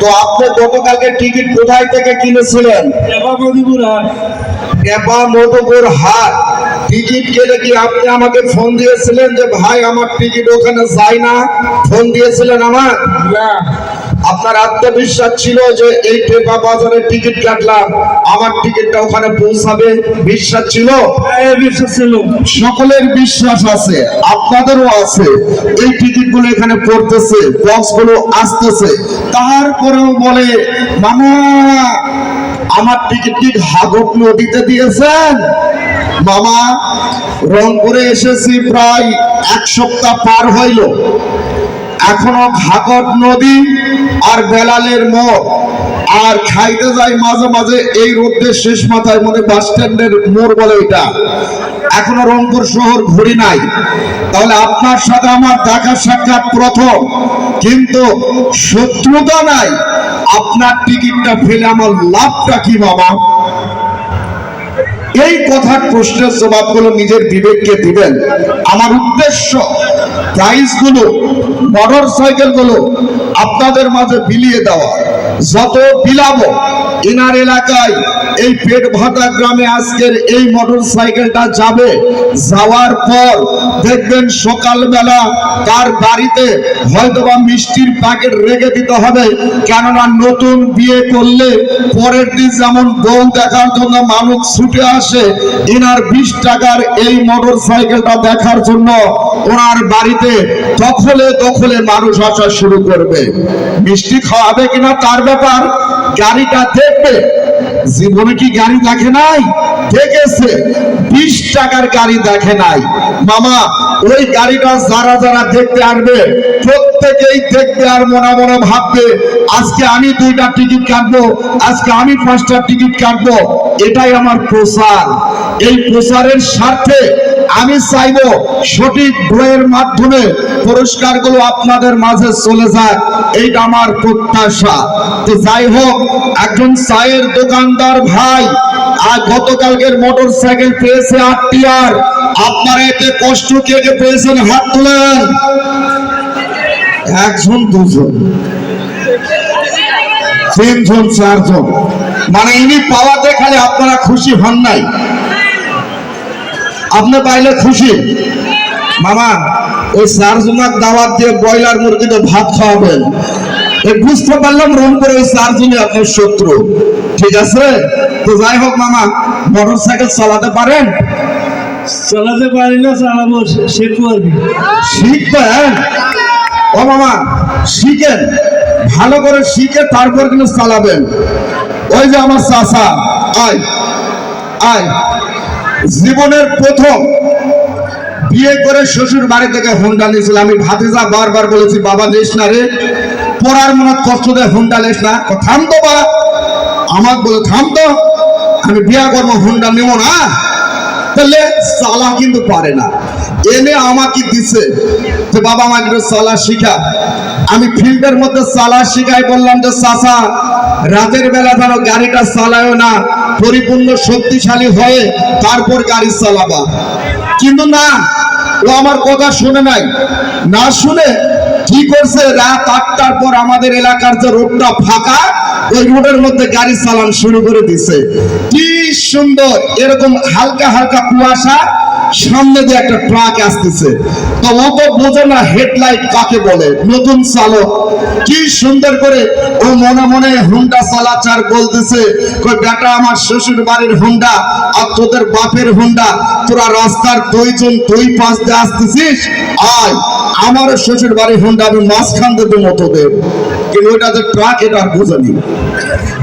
তো আপনি গতকালকে টিকিট কোথায় থেকে কিনেছিলেন? এবা মধুপুর হাট। টিকিট কেটে কি আপনি আমাকে ফোন দিয়েছিলেন যে, ভাই, আমার টিকিট ওখানে যায় না? ফোন দিয়েছিলেন আমার? আপনার আত্মবিশ্বাস ছিল যে এই টেপা বাজারে টিকিট কাটলাম আমার টিকিটটা ওখানে পৌঁছাবে বিশ্বাস ছিল? সকলের বিশ্বাস আছে আপনাদেরও আছে এই টিকিটগুলো এখানে পড়তেছে বক্সগুলো আসতেছে। তারপরেও বলে মামা আমার টিকিট কি হাগট নদীতে দিয়েছেন? মামা রংপুরে এসেছি প্রায় এক সপ্তাহ পার হইল। এখনও ঘাগট নদী আর বেলালের মোড়। আর খাইতে যাই মাঝে মাঝে এই রোদ্রের শেষ মাথায় মনে বাস স্ট্যান্ডের মোড় বলে এটা। এখনও রংপুর শহর ঘুরি নাই। তাহলে আপনার সাথে আমার দেখা সাক্ষাৎ প্রথম। কিন্তু শত্রুতা নাই। আপনার টিকিটটা ফেলে আমার লাভটা কি বাবা এই কথার প্রশ্নের জবাবগুলো নিজের বিবেককে দিবেন। আমার উদ্দেশ্য প্রাইজগুলো মোটর সাইকেলগুলো আপনাদের মাঝে বিলিয়ে দেওয়া। যত বিলাবো ইনার এলাকায় এই পেট ভাটা গ্রামে আজকের এই মোটর সাইকেলটা যাবে। যাওয়ার পর দেখবেন সকালবেলা তার বাড়িতে হয়তোবা মিষ্টির প্যাকেট রেখে দিতে হবে। কেননা নতুন বিয়ে করলে পরের দিন যেমন বউ দেখার জন্য মানুষ ছুটে আসে, ইনার বিশ টাকার এই মোটর সাইকেলটা দেখার জন্য ওনার বাড়িতে দখলে দখলে মানুষ আসা শুরু করবে। মিষ্টি খাওয়াবে কিনা তার ব্যাপার গাড়িটা দেখবে। জীবনে কি গাড়ি দেখে নাই? দেখেছে। বিশ টাকার গাড়ি দেখে নাই। মামা, ওই গাড়িটা যারা যারা দেখতে আসবে, প্রত্যেকেই দেখবে আর মনে মনে ভাববে, আজকে আমি দুইটা টিকিট কাটবো, আজকে আমি পাঁচটা টিকিট কাটবো। এটাই আমার প্রচার এই প্রচারের স্বার্থে আমি চাইব সঠিক বইয়ের মাধ্যমে পুরস্কারগুলো আপনাদের মাঝে চলে যায় এইটা আমার প্রত্যাশা। তো যাই হোক, একজন চায়ের দোকানদার ভাই, আর গতকালকের মোটর সাইকেল পেয়েছে আটটি আর। আপনারা এতে কষ্ট কে কে পেয়েছেন, হাত তোলেন। একজন, দুজন, তিনজন, চারজন। মানে ইনি পাওয়াতে খালি আপনারা খুশি হন নাই। আপনি পাইলে খুশি। মামা ওই চারজনাক দাওয়াত দিয়ে ব্রয়লার মুরগিতে ভাত খাওয়াবেন। বুঝতে পারলাম রংপুরে ওই চারজনই আপনার শত্রু। ঠিক আছে? তো যাই হোক মামা মোটর সাইকেল চালাতে পারেন? চালাতে পারি না চালাবো শিখব আর কি। শিখবেন ও মামা শিখেন। ভালো করে শিখে তারপর কিন্তু চালাবেন। ওই যে আমার চাষা আয় আয়। জীবনের প্রথম বিয়ে করে শ্বশুর বাড়ি থেকে হুন্ডা নিয়েছিল। আমি ভাতিজা বারবার বলেছি, বাবা, নিস না রে। পড়ার মনে কষ্ট দেয়, হুন্ডা নিস না। থামতো বা আমার বলে, থাম তো, আমি বিয়া করব, হুন্ডা নেব না। তাহলে চালা কিন্তু পারে না। এনে আমাকে দিছে যে, বাবা আমাকে একটু চালা শিখা। আমি ফিল্ডের মধ্যে চালা শিখাই বললাম যে, চাচা, রাতের বেলা যেন গাড়িটা চালায়ও না, পরিপূর্ণ শক্তিশালী হয়ে তারপর গাড়ি চালাবা। কিন্তু না, ও আমার কথা শুনে নাই। না শুনে কি করছে? রাত আটটার পর আমাদের এলাকার যে রোডটা ফাঁকা, ওই রোডের মধ্যে গাড়ি চালান শুরু করে দিছে। কি সুন্দর! এরকম হালকা হালকা কুয়াশা সামনে দিয়ে একটা ট্রাক আসতেছে। তো তো বোঝে না হেডলাইট কাকে বলে। নতুন চালক। কি সুন্দর করে ও মনে মনে হুন্ডা চালাচার বলতেছে কই, বেটা, আমার শ্বশুর বাড়ির হুন্ডা আর তোদের বাপের হুন্ডা তোরা রাস্তার দুইজন দুই পাশ দিয়ে আসতেছিস? আয় আমার শ্বশুর বাড়ির হুন্ডা আমি মাঝখান দেব কিন্তু ওইটা যে ট্রাক এটা বোঝেনি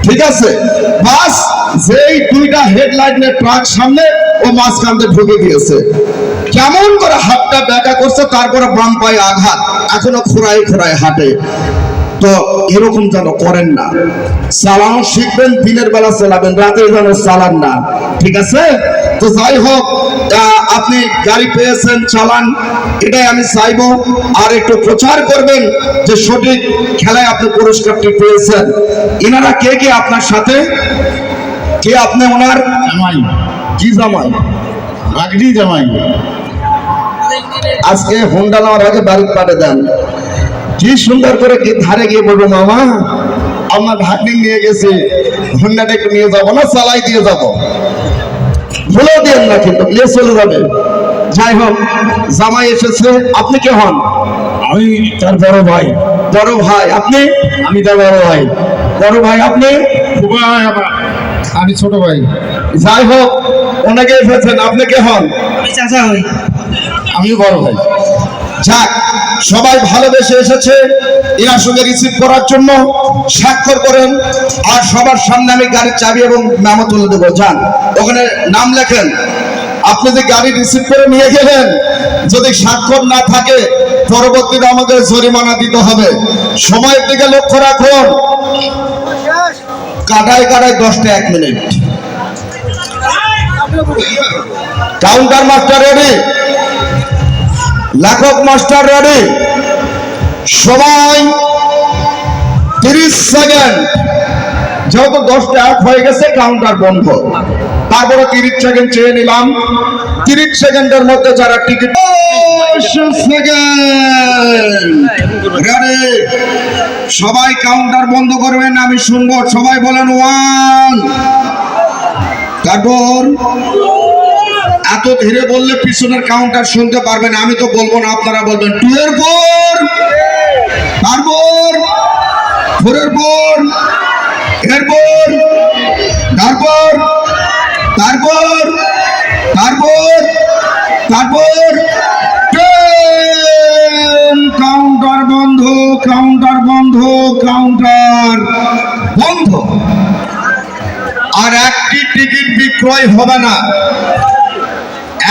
ঠিক আছে? বাস, যেই দুইটা হেডলাইট নিয়ে ট্রাক সামনে ও মাঝখান দিয়ে ঢুকে গিয়েছে। কেমন করে হাতটা ব্যাটা করছে, তারপরে বাম পায়ে আঘাত, এখনও খোরাই খোড়ায় হাঁটে। তো এরকম যেন করেন না। চালানো শিখবেন, দিনের বেলা চালাবেন রাতে যেন চালান না। ঠিক আছে? তো যাই হোক আপনি গাড়ি পেয়েছেন, চালান। এটাই আমি চাইব। আর একটু প্রচার করবেন যে সঠিক খেলায় আপনি পুরস্কারটি পেয়েছেন। এনারা কে কে আপনার সাথে? কে আপনি ওনার? কি জামাই। জামাই। আজকে হোন্ডা নেওয়ার আগে বাড়ির পাঠে দেন। কি সুন্দর করে কি ধারে গিয়ে বলব মামা? আমার ভাগ্নি নিয়ে গেছে। হন্ডাটা একটু নিয়ে যাব না চালাই দিয়ে যাব। ভুলেও দিন না কিন্তু নিয়ে চলে যাবে। যাই হোক জামাই এসেছে। আপনি কে হন? আমি তার বড় ভাই। বড় ভাই আপনি? আমি তার বড় ভাই। বড় ভাই আপনি? আমি ছোট ভাই। যাই হোক ওনাকে এসেছেন আপনি কে হন? আমি চাচা হই। আমিও বড় ভাই যাক সবাই ভালোবেসে এসেছে। এনার সঙ্গে রিসিভ করার জন্য স্বাক্ষর করেন। আর সবার সামনে আমি গাড়ির চাবি এবং নামও তুলে দেবো। যান ওখানে নাম লেখেন। আপনি যে গাড়ি রিসিভ করে নিয়ে গেলেন যদি স্বাক্ষর না থাকে পরবর্তীতে আমাদের জরিমানা দিতে হবে। সময়ের দিকে লক্ষ্য রাখুন। কাটায় কাটায় দশটা এক মিনিট। কাউন্টার মাস্টার রেডি লেখক মাস্টার রেডি সময় তিরিশ সেকেন্ড যেহেতু দশটা এক হয়ে গেছে কাউন্টার বন্ধ। তারপরে তিরিশ সেকেন্ড চেয়ে নিলাম। তিরিশ সেকেন্ডের মধ্যে যারা টিকিট সবাই কাউন্টার বন্ধ করবেন, আমি শুনব। সবাই বলেন ওয়ান তারপর এত ধীরে বললে পিছনের কাউন্টার শুনতে পারবেন আমি তো বলব না, আপনারা বলবেন টু এর পর তারপর ফোর এর পর এরপর তারপর তারপর তারপর তারপর কাউন্টার বন্ধ কাউন্টার বন্ধ কাউন্টার বন্ধ। আর একটি টিকিট বিক্রয় হবে না।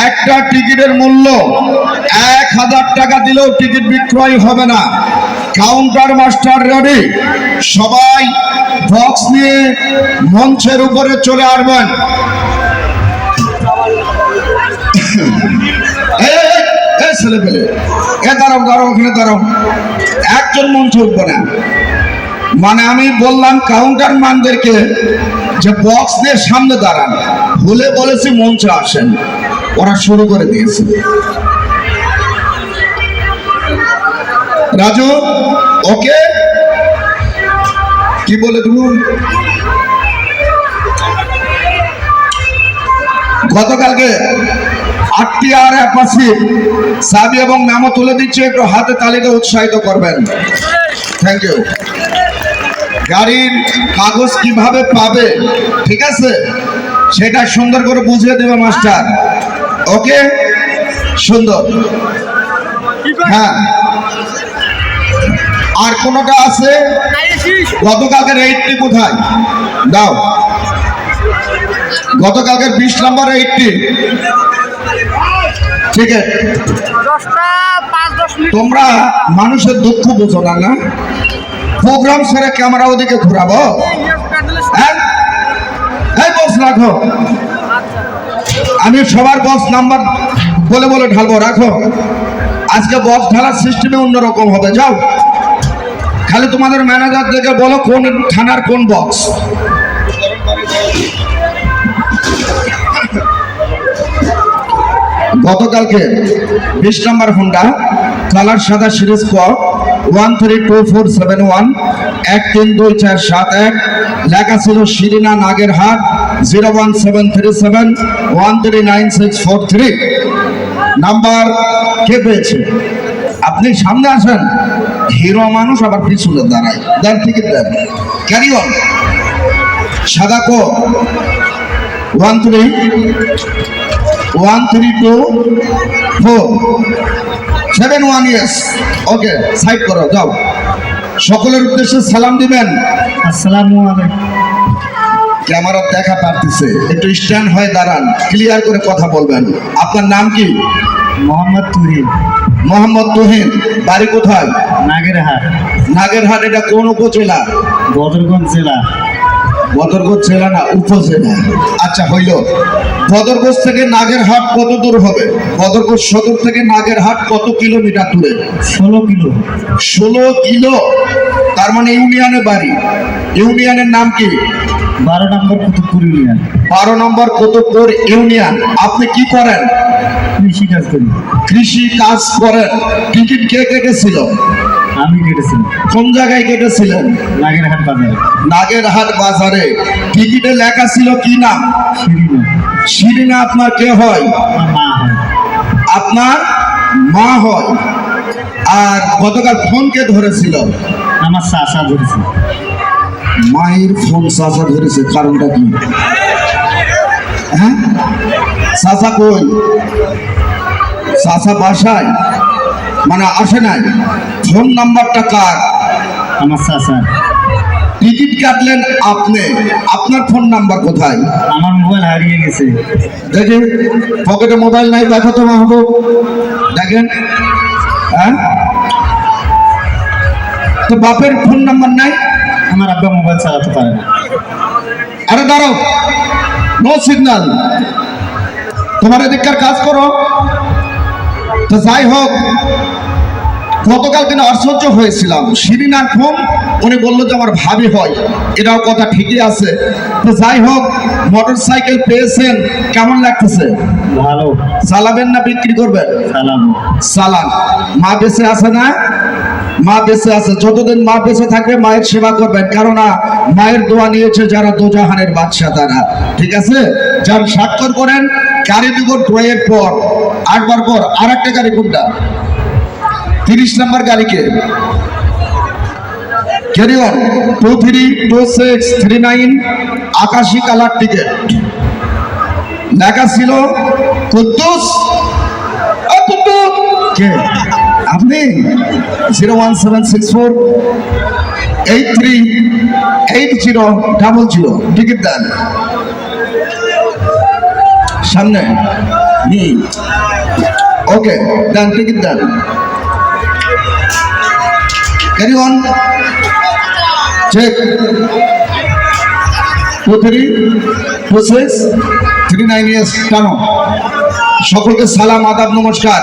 একটা টিকিটের মূল্য এক হাজার টাকা দিলেও টিকিট বিক্রয় হবে না। Counter master ready. সবাই বক্স নিয়ে মঞ্চের উপরে চলে আসবেন। ছেলে পেলে এ দাঁড়াও দাঁড়াও ওখানে দাঁড়াও। একজন মঞ্চে উঠবে না মানে আমি বললাম কাউন্টার মানদেরকে যে বক্স দিয়ে সামনে দাঁড়ান। ভুলে বলেছি মঞ্চে আসেন। ওরা শুরু করে দিয়েছে। রাজু, ওকে? কি বলে দেবো গতকালকে আটটি আর অ্যাপাসি সাবি এবং নামও তুলে দিচ্ছে, একটু হাতে তালিকা উৎসাহিত করবেন। থ্যাংক ইউ গাড়ির কাগজ কীভাবে পাবে ঠিক আছে? সেটা সুন্দর করে বুঝিয়ে দেবে মাস্টার। ওকে? সুন্দর। হ্যাঁ। আর কোনটা আছে? গতকালকের এইটটি কোথায়? দাও। গতকালকের বিশ নম্বর এইটটি ঠিক আছে। তোমরা মানুষের দুঃখ বোঝো না না? প্রোগ্রাম সেরে ক্যামেরা ওদিকে ঘুরাবো। হ্যাঁ? বক্স রাখো। আমি সবার বক্স নাম্বার বলে বলে ঢালবো, রাখো। আজকে বক্স ঢালার সিস্টেমে অন্যরকম হবে, যাও। খালি তোমাদের ম্যানেজার দেখে বলো কোন থানার কোন বক্স গতকালকে বিশ নম্বর হোন্ডা কালার সাদা সিরিজ ক one three two four seven one এক তিন দুই চার সাত এক, লেখা ছিল Shirina Nagerhat zero one seven three seven one three nine six four three number কে পেয়েছে? আপনি সামনে আসেন। হিরো মানুষ আবার পিছনে দাঁড়ায়। দেন টিকিট দেন। ক্যারি অন সাদা কো। One three one three two four seven one years okay side করো যাও। সকলের উদ্দেশ্যে সালাম দিবেন। আসসালামু আলাইকুম। ক্যামেরা দেখা পারতেছে। একটু স্ট্যান্ড হয়ে দাঁড়ান ক্লিয়ার করে কথা বলবেন। আপনার নাম কি? মোহাম্মদ তুহিন। মোহাম্মদ তুহিন বাড়ি কোথায়? নাগেরহাট। নাগেরহাট এটা কোন উপজেলা? বদরগঞ্জ জেলা। বদরগঞ্জ জেলা না উপজেলা। আচ্ছা হইল। বদরগঞ্জ থেকে নাগেরহাট কত দূর হবে? বদরগঞ্জ সদর থেকে নাগেরহাট কত কিলোমিটার দূরে? ষোলো কিলো। ষোলো কিলো? তার মানে ইউনিয়নে বাড়ি। ইউনিয়নের নাম কি? বারো নম্বর কুতুবপুর ইউনিয়ন। বারো নম্বর কতপুর ইউনিয়ন। আপনি কি করেন? কৃষি কাজ করি। কৃষি কাজ করেন। টিকিট কে কেটেছিল? আমি কেটেছিলাম। কোন জায়গায় কেটেছিলেন? নাগেরহাট বাজারে। নাগেরহাট বাজারে। টিকিটে লেখা ছিল কি নাম? শিরিনা আপনার কে হয়? মা আপনার মা হয়। আর গতকাল ফোন কে ধরেছিল? আমার চাষা ধরেছে। মায়ের ফোন চাচা ধরেছে কারণটা কি? হ্যাঁ? চাচা কই? চাচা বাসায়? মানে আসে নাই? ফোন নাম্বারটা কার? আমার স্যার টিকিট কাটলেন আপনি। আপনার ফোন নাম্বার কোথায়? আমার মোবাইল হারিয়ে গেছে। দেখি পকেটে মোবাইল নাই দেখো তো মাহবুব। দেখেন। হ্যাঁ? তো বাপের ফোন নাম্বার নাই? আমার আব্বা মোবাইল চালাতে পারে না। আরে দাঁড়াও। নো সিগন্যাল তোমার এদিককার কাজ করো। তো যাই হোক গতকাল দিনে আশ্চর্য হয়েছিলাম। শিরিনার ফোন উনি বলল যে আমার ভাবি হয়। এটাও কথা ঠিকই আছে। তো যাই হোক মোটর সাইকেল পেয়েছেন কেমন লাগতেছে? ভালো। চালাবেন না বিক্রি করবেন? সালাম মা বেঁচে আছে না? মা বেঁচে আছে। যতদিন মা বেঁচে থাকবে মায়ের সেবা করবেন। কেননা মায়ের দোয়া নিয়েছে যারা দোজাহানের বাদশা তারা। ঠিক আছে? যার স্বাক্ষর করেন। গাড়ি দিব ড্রয়ের পর আটবার পর আর একটা গাড়ি কোনটা তিরিশ নাম্বার গাড়িকে। Carry on two three two six three nine আকাশি কালার টিকিট লেখা ছিল কুদ্দুস। কে? আপনি? Zero one seven six four eight three eight zero double zero ticket দেন। সামনে। ওকে দেন ticket then. Carry on check two three two six three nine years কেন সকলকে সালাম আদাব নমস্কার।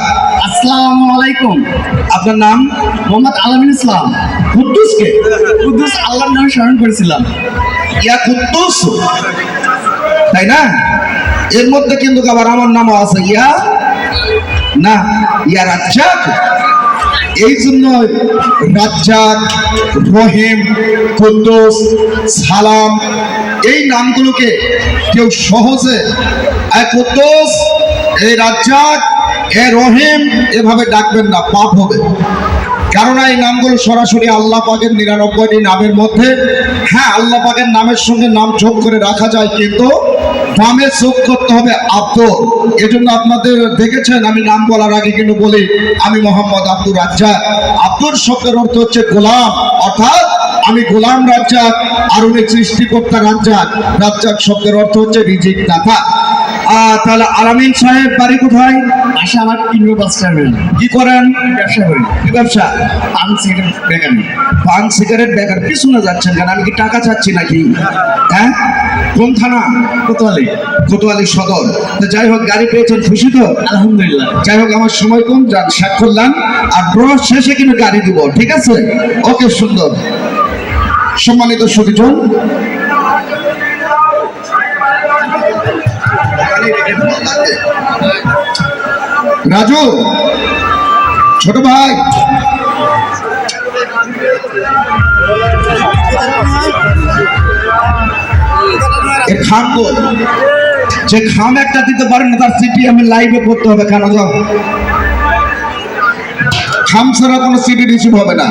আসসালামু আলাইকুম। আপনার নাম? মোহাম্মদ আলামিন ইসলাম। কুদ্দুসকে? কুদ্দুস আল্লাহর নামে স্মরণ করেছিলাম। ইয়া কুদ্দুস? তাই না? এর মধ্যে কিন্তু আবার আমার নামও আছে। ইয়া? না ইয়া রাজ্জাক। এই জন্য রাজ্জাক, রহিম, কুদ্দুস, সালাম, এই নামগুলোকে কেউ সহজে এ কুদ্দুস, এই রাজ্জাক এ রহিম এভাবে ডাকবেন না, পাপ হবে। কেননা এই নামগুলো সরাসরি আল্লাহ পাকের নিরানব্বইটি নামের মধ্যে হ্যাঁ আল্লাহ পাকের নামের সঙ্গে নাম যোগ করে রাখা যায়, কিন্তু নামে যোগ করতে হবে আব্দুল এজন্য আপনাদের দেখেছেন, আমি নাম বলার আগে কিন্তু বলি, আমি মোহাম্মদ আব্দুর রাজ্জাক। আব্দুর শব্দের অর্থ হচ্ছে গোলাম। অর্থাৎ আমি গোলাম রাজ্জাক আর উনি সৃষ্টিকর্তা রাজ্জাক। রাজ্জাক শব্দের অর্থ হচ্ছে রিজিক দাতা তাহলে আলামিন সাহেব বাড়ি কোথায়? আসে আমার কিনবো বাস টার্মিনাল কি করেন? ব্যবসা করি। কি ব্যবসা? পান সিগারেট বেকারি। পান সিগারেট বেকার। পিছনে যাচ্ছেন কেন? আমি কি টাকা চাচ্ছি নাকি? হ্যাঁ? কোন থানা? কোতোয়ালি। কোতোয়ালি সদর। তো যাই হোক গাড়ি পেয়েছেন খুশি তো? আলহামদুলিল্লাহ। যাই হোক আমার সময় কম যান স্বাক্ষর দেন আর ড্র শেষে কিন্তু গাড়ি দিব ঠিক আছে? ওকে সুন্দর। সম্মানিত সুবিজন রাজু, ছোট ভাই? যে খাম একটা দিতে পারেন না, তার সিটি আমি লাইভে করতে হবে কেন খাম ছাড়া কোনো সিটি রিসিভ হবে না।